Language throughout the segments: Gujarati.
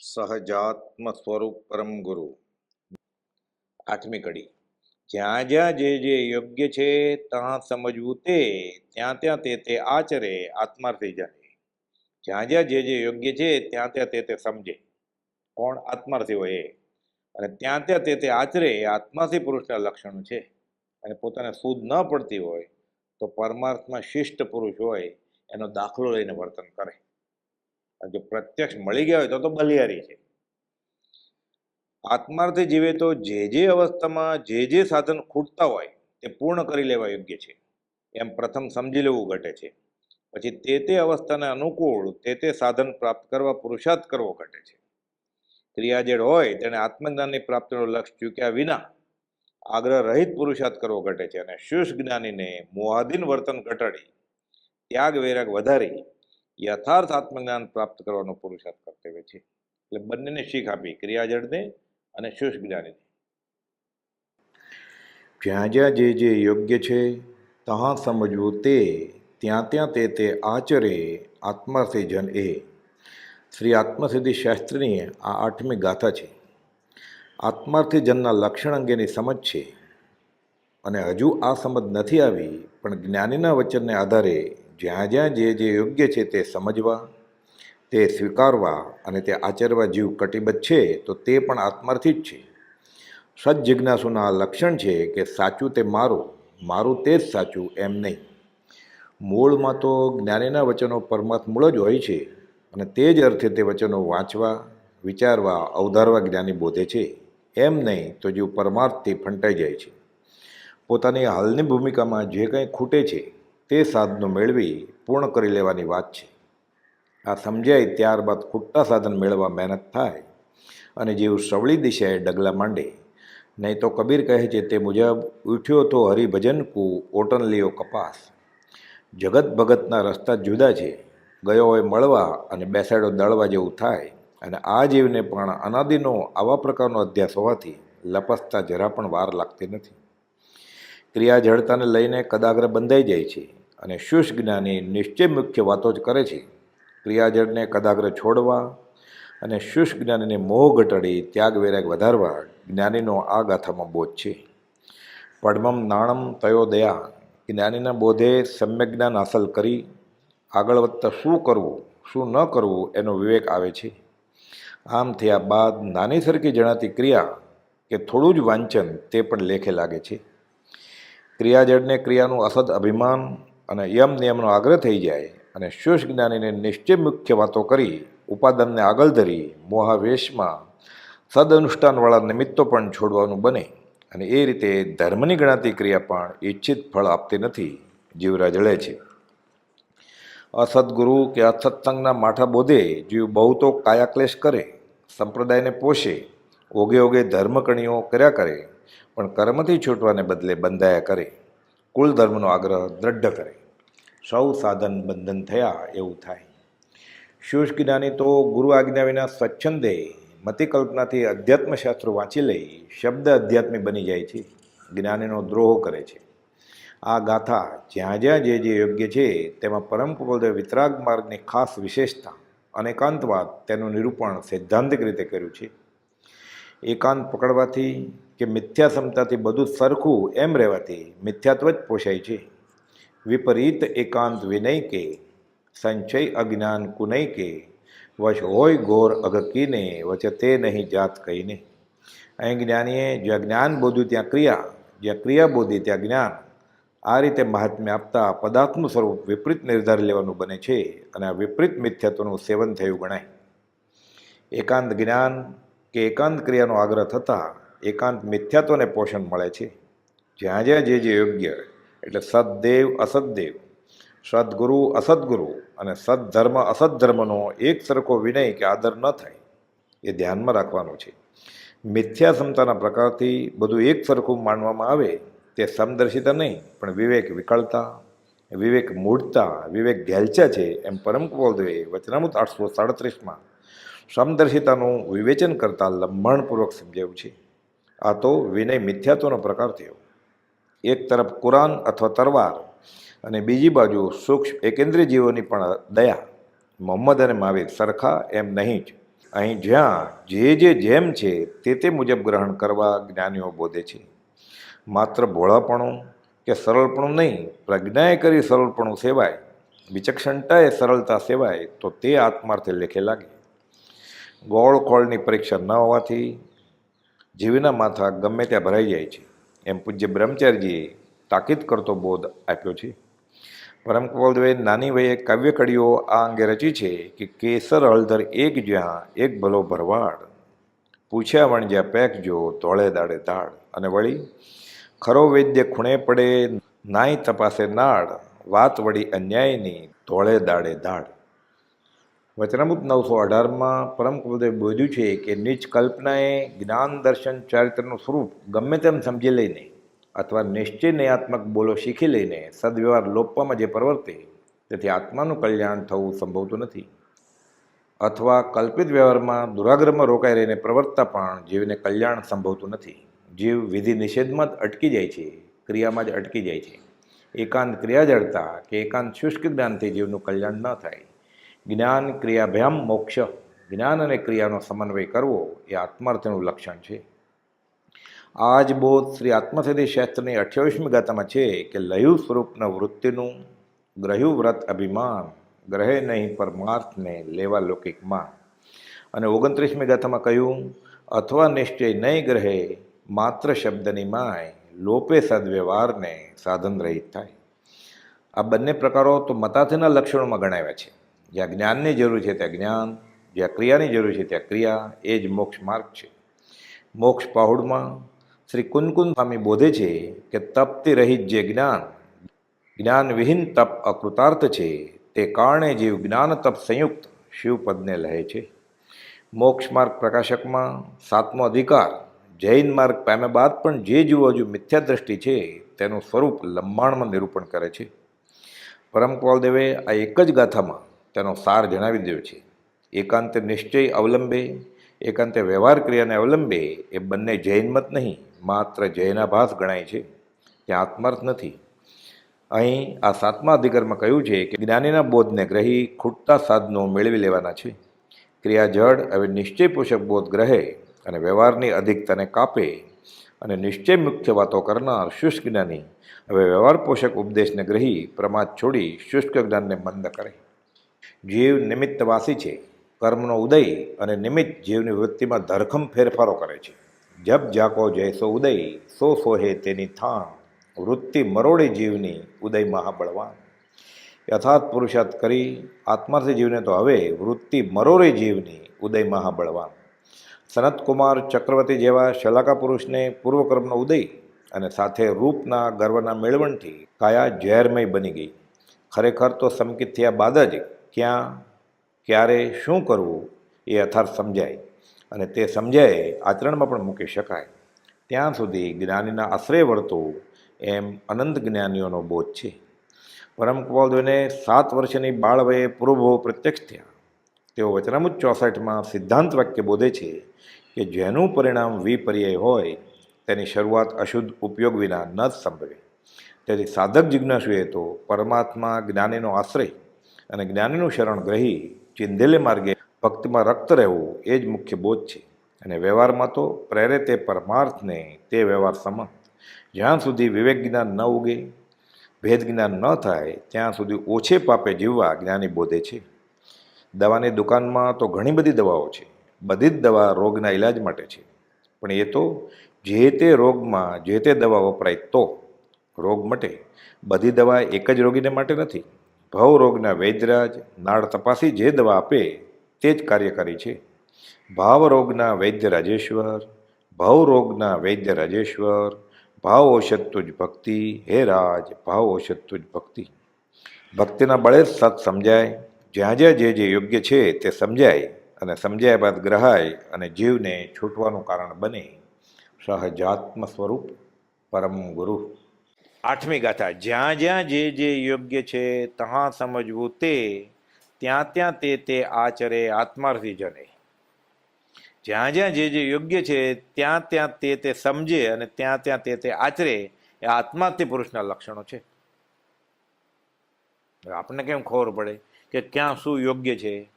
સહજાત્મ સ્વરૂપ પરમ ગુરુ. આઠમી કડી. જ્યાં જ્યાં જે જે યોગ્ય છે, ત્યાં સમજવું તે, ત્યાં ત્યાં તે તે આચરે આત્માર્થી જાણે જ્યાં. જ્યાં જે જે યોગ્ય છે, ત્યાં ત્યાં તે તે સમજે. કોણ આત્માર્થી હોય એ? અને ત્યાં ત્યાં તે તે આચરે એ આત્માથી પુરુષના લક્ષણો છે. અને પોતાને સૂદ ન પડતી હોય, તો પરમાર્થમાં શિષ્ટ પુરુષ હોય, એનો દાખલો લઈને વર્તન કરે. જો પ્રત્યક્ષ મળી ગયા હોય તો તો બલિયારી છે. આત્માર્થે જીવે તો જે જે અવસ્થામાં જે જે સાધન ખૂટતા હોય તે પૂર્ણ કરી લેવા યોગ્ય છે. એમ પ્રથમ સમજી લેવું ઘટે છે. પછી તે તે અવસ્થાને અનુકૂળ તે તે સાધન પ્રાપ્ત કરવા પુરુષાર્થ કરવો ઘટે છે. ક્રિયાજેડ હોય તેણે આત્મજ્ઞાનની પ્રાપ્તિનું લક્ષ્ય ચૂક્યા વિના આગ્રહ રહિત પુરુષાર્થ કરવો ઘટે છે અને શુષ્ક જ્ઞાનીને મોહાધીન વર્તન ઘટાડી ત્યાગ વૈરાગ વધારી યથાર્થ આત્મજ્ઞાન પ્રાપ્ત કરવાનો પુરુષાર્થ કર્તવ્ય છે. એટલે બંનેને શીખ આપી ક્રિયાજળને અને શુષ્ક જ્ઞાનીને જ્યાં જ્યાં જે જે યોગ્ય છે ત્યાં સમજવું તે, ત્યાં ત્યાં તે તે આચરે, આત્માર્થી જન એ. શ્રી આત્મસિદ્ધિ શાસ્ત્રીની આ આઠમી ગાથા છે. આત્માર્થી જનના લક્ષણ અંગેની સમજ છે. અને હજુ આ સમજ નથી આવી, પણ જ્ઞાનીના વચનને આધારે જ્યાં જ્યાં જે જે યોગ્ય છે તે સમજવા, તે સ્વીકારવા અને તે આચરવા જીવ કટિબદ્ધ છે, તો તે પણ આત્માર્થી જ છે. સજ્જિજ્ઞાસુના આ લક્ષણ છે કે સાચું તે મારું મારું તે જ સાચું એમ નહીં. મૂળમાં તો જ્ઞાનીના વચનો પરમાર્થ મૂળ જ હોય છે અને તે જ અર્થે તે વચનો વાંચવા, વિચારવા, અવધારવા જ્ઞાની બોધે છે. એમ નહીં તો જીવ પરમાર્થથી ફંટાઈ જાય છે. પોતાની હાલની ભૂમિકામાં જે કંઈ ખૂટે છે તે સાધનો મેળવી પૂર્ણ કરી લેવાની વાત છે. આ સમજાય ત્યારબાદ ખૂટતા સાધન મેળવવા મહેનત થાય અને જીવ સવળી દિશાએ ડગલા માંડે, નહીં તો કબીર કહે છે તે મુજબ, ઉઠ્યો તો હરિભજન કુ ઓટન લિયો કપાસ. જગત ભગતના રસ્તા જુદા છે. ગયો હોય મળવા અને બેસાડો દળવા જેવું થાય અને આ જીવને પણ અનાદિનો આવા પ્રકારનો અધ્યાસ હોવાથી લપસતા જરા પણ વાર લાગતી નથી. ક્રિયા જડતાને લઈને કદાગ્ર બંધાઈ જાય છે. અને શુષ્ક જ્ઞાની નિશ્ચય મુખ્ય વાતો જ કરે છે. ક્રિયાજળને કદાગ્ર છોડવા અને શુષ્ક જ્ઞાનીને મોહ ઘટાડી, ત્યાગ વૈરાગ વધારવા જ્ઞાનીનો આ ગાથામાં બોધ છે. પડમમ નાણમ તયો દયા, જ્ઞાનીના બોધે સમ્યક જ્ઞાન હાંસલ કરી, આગળ વધતા શું કરવું, શું ન કરવું એનો વિવેક આવે છે. આમ થયા બાદ નાની સરખી જણાતી ક્રિયા કે થોડું જ વાંચન તે પણ લેખે લાગે છે. ક્રિયાજળને ક્રિયાનું અસદ અભિમાન અને યમ નિયમનો આગ્રહ થઈ જાય અને શોષ જ્ઞાનીને નિશ્ચય મુખ્ય વાતો કરી, ઉપાદાનને આગળ ધરી, મોહાવેશમાં સદઅનુષ્ઠાનવાળા નિમિત્તો પણ છોડવાનું બને. અને એ રીતે ધર્મની ગણાતી ક્રિયા પણ ઈચ્છિત ફળ આપતી નથી જીવરા જળે છે. અસદગુરુ કે અસત્સંગના માઠા બોધે જીવ બહુ તો કાયાક્લેશ કરે, સંપ્રદાયને પોષે, ઓગે ઓગે ધર્મકણીઓ કર્યા કરે, પણ કર્મથી છૂટવાને બદલે બંધાયા કરે. કુલ ધર્મનો આગ્રહ દ્રઢ કરે. સૌ સાધન બંધન થયા એવું થાય. શુષ્ક જ્ઞાની તો ગુરુ આજ્ઞા વિના સ્વચ્છંદે મતિકલ્પનાથી અધ્યાત્મશાસ્ત્રો વાંચી લઈ શબ્દ અધ્યાત્મી બની જાય છે. જ્ઞાનીનો દ્રોહ કરે છે. આ ગાથા જ્યાં જ્યાં જે જે યોગ્ય છે તેમાં પરમ કુલદેવ વિતરાગ માર્ગની ખાસ વિશેષતા અને એકાંતવાદ તેનું નિરૂપણ સૈદ્ધાંતિક રીતે કર્યું છે. એકાંત પકડવાથી કે મિથ્યા ક્ષમતાથી બધું સરખું એમ રહેવાથી મિથ્યાત્વ જ પોષાય છે. વિપરીત એકાંત વિનય કે સંચય અજ્ઞાન કુનય કે વશ હોય ઘોર અગકીને, વચ્ચે તે નહીં જાત કહીને. અહીં જ્ઞાનીએ જ્યાં જ્ઞાન બોધ્યું ત્યાં ક્રિયા, જ્યાં ક્રિયા બોધી ત્યાં જ્ઞાન. આ રીતે મહાત્મ્ય આપતા પદાર્થનું સ્વરૂપ વિપરીત નિર્ધાર લેવાનું બને છે અને આ વિપરીત મિથ્યાત્વનું સેવન થયું ગણાય. એકાંત જ્ઞાન કે એકાંત ક્રિયાનો આગ્રહ થતાં એકાંત મિથ્યાત્વને પોષણ મળે છે. જ્યાં જ્યાં જે જે યોગ્ય, એટલે સદદેવ અસદદેવ, સદગુરુ અસદગુરુ અને સદધર્મ અસદધર્મનો એક સરખો વિનય કે આદર ન થાય, એ ધ્યાનમાં રાખવાનું છે. મિથ્યા ક્ષમતાના પ્રકારથી બધું એક સરખું માનવામાં આવે, તે સમદર્શિતા નહીં, પણ વિવેક વિકળતા, વિવેક મૂળતા વિવેક ઘેલચા છે એમ પરમ કુવલદેવે વચનામૃત આઠસો સાડત્રીસમાં સમદર્શિતાનું વિવેચન કરતાં લંબાણપૂર્વક સમજાવ્યું છે. આ તો વિનય મિથ્યાત્વનો પ્રકાર થયો. એક તરફ કુરાન અથવા તરવાર અને બીજી બાજુ સૂક્ષ્મ એકેન્દ્રીય જીવોની પણ દયા, મોહમ્મદ અને મહાવીર સરખા એમ નહીં જ. અહીં જ્યાં જે જે જેમ છે તે તે મુજબ ગ્રહણ કરવા જ્ઞાનીઓ બોધે છે. માત્ર ભોળાપણું કે સરળપણું નહીં, પ્રજ્ઞાએ કરી સરળપણું સેવાય, વિચક્ષણતાએ સરળતા સેવાય તો તે આત્માર્થે લેખે લાગે. ગોળ ખોળની પરીક્ષા ન હોવાથી જીવના માથા ગમે ત્યાં ભરાઈ જાય છે. એમ પૂજ્ય બ્રહ્મચારીજીએ તાકીદ કરતો બોધ આપ્યો છે. પરમ કપોલદેવે નાની વયે કાવ્ય કડીઓ આ અંગે રચી છે કે કેસર, હળદર એક જ્યાં એક ભલો ભરવાડ. પૂછ્યા વણજ્યા પેક જો તોળે દાડે દાડ અને વળી, ખરો વૈદ્ય ખૂણે પડે, નાય તપાસે નાડ. વાત વળી અન્યાયની તોળે દાડે દાડ વચનામૃત નવસો અઢારમાં પરમ કુલદેવ બોધ્યું છે કે નીચ કલ્પનાએ જ્ઞાન દર્શન ચારિત્રનું સ્વરૂપ ગમે તેમ સમજી લઈને અથવા નિશ્ચયનયાત્મક બોલો શીખી લઈને સદવ્યવહાર લોપવામાં જે પ્રવર્તે, તેથી આત્માનું કલ્યાણ થવું સંભવતું નથી. અથવા કલ્પિત વ્યવહારમાં દુરાગ્રહમાં રોકાઈ રહીને પ્રવર્તતા પણ જીવને કલ્યાણ સંભવતું નથી. જીવ વિધિ નિષેધમાં જ અટકી જાય છે, ક્રિયામાં જ અટકી જાય છે. એકાંત ક્રિયા જડતા કે એકાંત શુષ્ક જ્ઞાનથી જીવનું કલ્યાણ ન થાય. જ્ઞાન ક્રિયાભ્યામ મોક્ષ. જ્ઞાન અને ક્રિયાનો સમન્વય કરવો એ આત્માર્થનું લક્ષણ છે. આ જ બોધ શ્રી આત્મસિદ્ધિ શાસ્ત્રની અઠ્યાવીસમી ગાથામાં છે કે લયુ સ્વરૂપના વૃત્તિનું ગ્રહ્યું વ્રત અભિમાન ગ્રહે નહીં પરમાર્થને લેવા લૌકિકમાં અને ઓગણત્રીસમી ગાથામાં કહ્યું, અથવા નિશ્ચય નહીં ગ્રહે માત્ર શબ્દની માય, લોપે સદવ્યવહારને સાધન રહિત થાય. આ બંને પ્રકારો તો મતાથીના લક્ષણોમાં ગણાવ્યા છે. જ્યાં જ્ઞાનની જરૂર છે ત્યાં જ્ઞાન, જ્યાં ક્રિયાની જરૂર છે ત્યાં ક્રિયા, એ જ મોક્ષ માર્ગ છે. મોક્ષ પહોળમાં શ્રી કુનકુન સ્વામી બોધે છે કે તપથી રહિત જે જ્ઞાન જ્ઞાન વિહીન તપ અકૃતાર્થ છે, તે કારણે જીવ જ્ઞાન તપ સંયુક્ત શિવપદને લહે છે. મોક્ષ માર્ગ પ્રકાશકમાં સાતમો અધિકાર, જૈન માર્ગ પામ્યા બાદ પણ જે જુઓ હજુ મિથ્યા દ્રષ્ટિ છે, તેનું સ્વરૂપ લંબાણમાં નિરૂપણ કરે છે. પરમ દેવે આ એક જ ગાથામાં તેનો સાર જણાવી દીધો છે. એકાંતે નિશ્ચય અવલંબે, એકાંતે વ્યવહાર ક્રિયાને અવલંબે, એ બંને જૈનમત નહીં, માત્ર જૈનાભાસ ગણાય છે. ત્યાં આત્માર્થ નથી. અહીં આ સાતમા અધિકારમાં કહ્યું છે કે જ્ઞાનીના બોધને ગ્રહી ખૂટતા સાધનો મેળવી લેવાના છે. ક્રિયા જડ હવે નિશ્ચય પોષક બોધ ગ્રહે અને વ્યવહારની અધિકતાને કાપે અને નિશ્ચય મુખ્ય વાતો કરનાર શુષ્ક જ્ઞાની હવે વ્યવહાર પોષક ઉપદેશને ગ્રહી પ્રમાદ છોડી શુષ્ક જ્ઞાનને મંદ કરે. જીવ નિમિત્તવાસી છે. કર્મનો ઉદય અને નિમિત્ત જીવની વૃત્તિમાં ધરખમ ફેરફારો કરે છે. જપ જાકો જૈસો ઉદય, સો સોહે તેની થાણ વૃત્તિ મરોડે જીવની ઉદય મહાબળવાન. યથાર્થ પુરુષાર્થ કરી, આત્માર્થી જીવને તો હવે વૃત્તિ મરોરે જીવની ઉદય મહાબળવાન. સનતકુમાર ચક્રવર્તી જેવા શલાકા પુરુષને પૂર્વકર્મનો ઉદય અને સાથે રૂપના ગર્વના મેળવણથી કાયા ઝેરમય બની ગઈ. ખરેખર તો સમકિત થયા બાદ જ ક્યાં, ક્યારે, શું કરવું, એ યથાર્થ સમજાય. અને તે સમજાય આચરણમાં પણ મૂકી શકાય. ત્યાં સુધી જ્ઞાનીના આશ્રય વર્તવું એમ અનંત જ્ઞાનીઓનો બોધ છે. પરમ કુપાલદેવને સાત વર્ષની બાળવયે પૂર્વો પ્રત્યક્ષ થયા. તેઓ વચનામૃત ચોસઠમાં સિદ્ધાંત વાક્ય બોધે છે કે જેનું પરિણામ વિપર્યાય હોય, તેની શરૂઆત અશુદ્ધ ઉપયોગ વિના ન જ સંભવે. તેથી સાધક જિજ્ઞાસુએ તો પરમાત્મા જ્ઞાનીનો આશ્રય અને જ્ઞાનીનું શરણ ગ્રહી, ચિંધેલે માર્ગે ભક્તિમાં રક્ત રહેવું, એ જ મુખ્ય બોધ છે. અને વ્યવહારમાં તો પ્રેરે તે પરમાર્થને તે વ્યવહાર સમંત જ્યાં સુધી વિવેક જ્ઞાન ન ઉગે, ભેદ જ્ઞાન ન થાય, ત્યાં સુધી ઓછે પાપે જીવવા જ્ઞાની બોધે છે. દવાની દુકાનમાં તો ઘણી બધી દવાઓ છે. બધી જ દવા રોગના ઈલાજ માટે છે. પણ એ તો જે તે રોગમાં જે તે દવા વપરાય તો. રોગ મટે. બધી દવા એક જ રોગીને માટે નથી. ભવ રોગના વૈદ્યરાજ નાળ તપાસી જે દવા આપે તે જ કાર્યકારી છે. ભાવરોગના વૈદ્ય રાજેશ્વર, ભાવરોગના વૈદ્ય રાજેશ્વર ભાવ ઔષધ તુજ ભક્તિ, હે રાજ ભાવ ઔષધ તુજ ભક્તિ. ભક્તિના બળે જ સત સમજાય, જ્યાં જ્યાં જે જે યોગ્ય છે તે સમજાય અને સમજાયા બાદ ગ્રહાય અને જીવને છૂટવાનું કારણ બને. સહજાત્મ સ્વરૂપ પરમ ગુરુ. આઠમી ગાથા, જ્યાં જ્યાં જે જે યોગ્ય છે, તહાં સમજવું તે, ત્યાં ત્યાં તે તે આચરે, આત્માર્થી જને. જ્યાં જ્યાં જે જે યોગ્ય છે, ત્યાં ત્યાં તે તે સમજે અને ત્યાં ત્યાં તે તે આચરે, એ આત્માર્થી પુરુષના લક્ષણો છે. આપણને કેમ ખબર પડે કે ક્યાં શું યોગ્ય છે?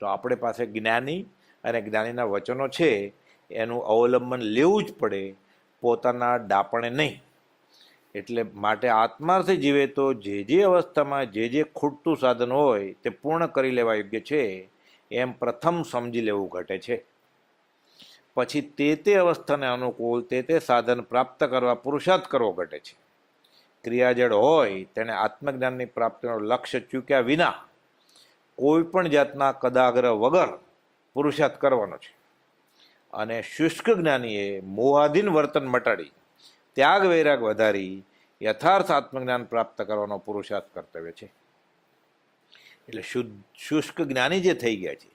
તો આપણે પાસે જ્ઞાની અને જ્ઞાનીના વચનો છે, એનું અવલંબન લેવું જ પડે પોતાના ડાપણે નહીં. એટલે માટે આત્માર્થે જીવે તો જે જે અવસ્થામાં જે જે ખૂટતું સાધન હોય તે પૂર્ણ કરી લેવા યોગ્ય છે, એમ પ્રથમ સમજી લેવું ઘટે છે. પછી તે તે અવસ્થાને અનુકૂળ તે તે સાધન પ્રાપ્ત કરવા પુરુષાર્થ કરવો ઘટે છે. ક્રિયાજળ હોય તેણે આત્મજ્ઞાનની પ્રાપ્તિનો લક્ષ્ય ચૂક્યા વિના કોઈ પણ જાતના કદાગ્રહ વગર પુરુષાર્થ કરવાનો છે. અને શુષ્ક જ્ઞાનીએ મોહાધીન વર્તન મટાડી ત્યાગ, વૈરાગ વધારી યથાર્થ આત્મજ્ઞાન પ્રાપ્ત કરવાનો પુરુષાર્થ કર્તવ્ય છે. એટલે શુદ્ધ, શુષ્ક જ્ઞાની જે થઈ ગયા છે,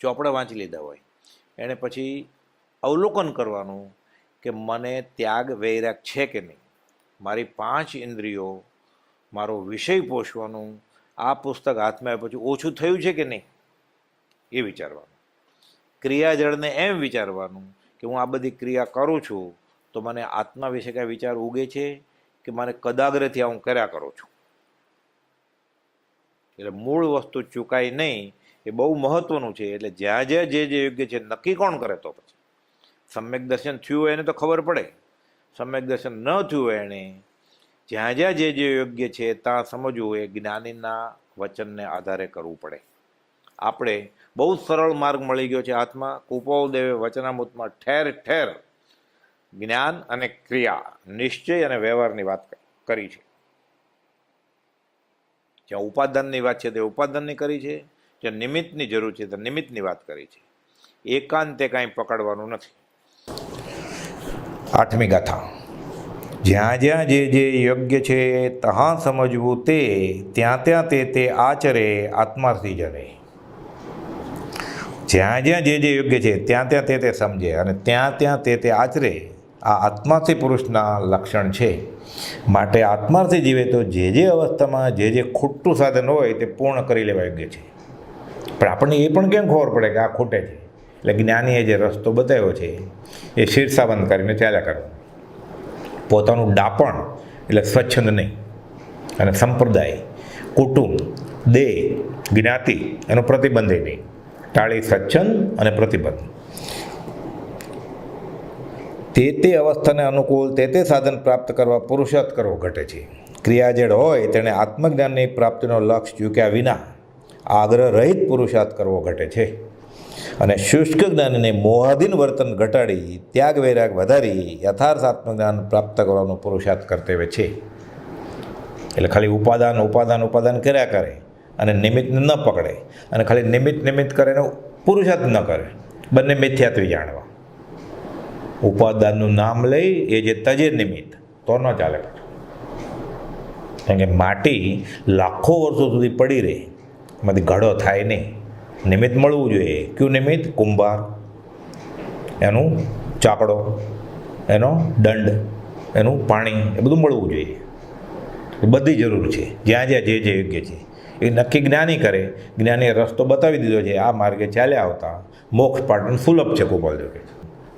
ચોપડા વાંચી લીધા હોય એણે પછી અવલોકન કરવાનું કે મને ત્યાગ, વૈરાગ છે કે નહીં? મારી પાંચ ઇન્દ્રિયો, મારો વિષય પોષવાનું, આ પુસ્તક હાથમાં આવ્યા પછી ઓછું થયું છે કે નહીં? એ વિચારવાનું. ક્રિયાજળને એમ વિચારવાનું કે હું આ બધી ક્રિયા કરું છું તો મને આત્મા વિશે કાંઈ વિચાર ઉગે છે કે મને કદાગ્રથી હું કર્યા કરું છું? એટલે મૂળ વસ્તુ ચૂકાય નહીં એ બહુ મહત્વનું છે. એટલે જ્યાં જ્યાં જે જે યોગ્ય છે નક્કી કોણ કરે તો પછી? સમ્યક દર્શન થયું હોય એને તો ખબર પડે. સમ્યક દર્શન ન થયું હોય એને જ્યાં જ્યાં જે જે યોગ્ય છે ત્યાં સમજવું એ જ્ઞાનીના વચનને આધારે કરવું પડે. આપણે બહુ સરળ માર્ગ મળી ગયો છે હાથમાં કુપોદેવે વચનામૃતમાં ઠેર ઠેર જ્ઞાન અને ક્રિયા નિશ્ચય અને વ્યવહારની વાત કરી છે. જ્યાં ઉપાદાનની વાત છે તે ઉપાદાનની કરી છે, જ્યાં નિમિત્તની જરૂર છે તે નિમિત્તની વાત કરી છે. એકાંતે કાંઈ પકડવાનું નથી. આઠમી ગાથા. જ્યાં જ્યાં જે જે યોગ્ય છે તહાં સમજવું તે, ત્યાં ત્યાં તે તે આચરે, આત્માર્થી જને જ્યાં જ્યાં જે જે યોગ્ય છે, ત્યાં ત્યાં તે તે સમજે અને ત્યાં ત્યાં તે તે આચરે આ આત્માથી પુરુષના લક્ષણ છે. માટે આત્માર્થી જીવે તો જે જે અવસ્થામાં જે જે ખૂટતું સાધન હોય તે પૂર્ણ કરી લેવા યોગ્ય છે. પણ આપણને એ પણ કેમ ખબર પડે કે આ ખૂટે છે? એટલે જ્ઞાનીએ જે રસ્તો બતાવ્યો છે, એ શીર્ષાબંધ કરીને ચાલ્યા કરવું પોતાનું ડાપણ, એટલે સ્વચ્છંદ નહીં, અને સંપ્રદાય, કુટુંબ, દેહ, જ્ઞાતિ, એનો પ્રતિબંધ નહીં. ટાળી સ્વચ્છંદ અને પ્રતિબંધ. તે તે અવસ્થાને અનુકૂળ, તે તે સાધન પ્રાપ્ત કરવા પુરુષાર્થ કરવો ઘટે છે. ક્રિયાજળ હોય તેણે આત્મજ્ઞાનની પ્રાપ્તિનો લક્ષ્ય ચૂક્યા વિના આગ્રહ રહિત પુરુષાર્થ કરવો ઘટે છે. અને શુષ્ક જ્ઞાનને મોહાધીન વર્તન ઘટાડી, ત્યાગ વૈરાગ વધારી, યથાર્થ આત્મજ્ઞાન પ્રાપ્ત કરવાનો પુરુષાર્થ કર્તવ્ય છે. એટલે ખાલી ઉપાદાન ઉપાદાન ઉપાદાન કર્યા કરે અને નિમિત્ત ન પકડે અને ખાલી નિમિત્ત નિમિત્ત કરે પુરુષાર્થ ન કરે. બંને મિથ્યાત્વી જાણવા. ઉપાદાનનું નામ લઈ એ જે તજે નિમિત્ત, તો ન ચાલે. કારણ કે માટી લાખો વર્ષો સુધી પડી રહે, એમાંથી ઘડો થાય નહીં. નિમિત્ત મળવું જોઈએ. કયું નિમિત્ત? કુંભાર. એનું ચાકડો, એનો દંડ, એનું પાણી, એ બધું મળવું જોઈએ. બધી જરૂર છે. જ્યાં જ્યાં જે જે યોગ્ય છે. એ નક્કી જ્ઞાની કરે. જ્ઞાનીએ રસ્તો બતાવી દીધો છે. આ માર્ગે ચાલ્યા આવતા મોક્ષ પાટણ સુલભ છે ગોપાલ જોગે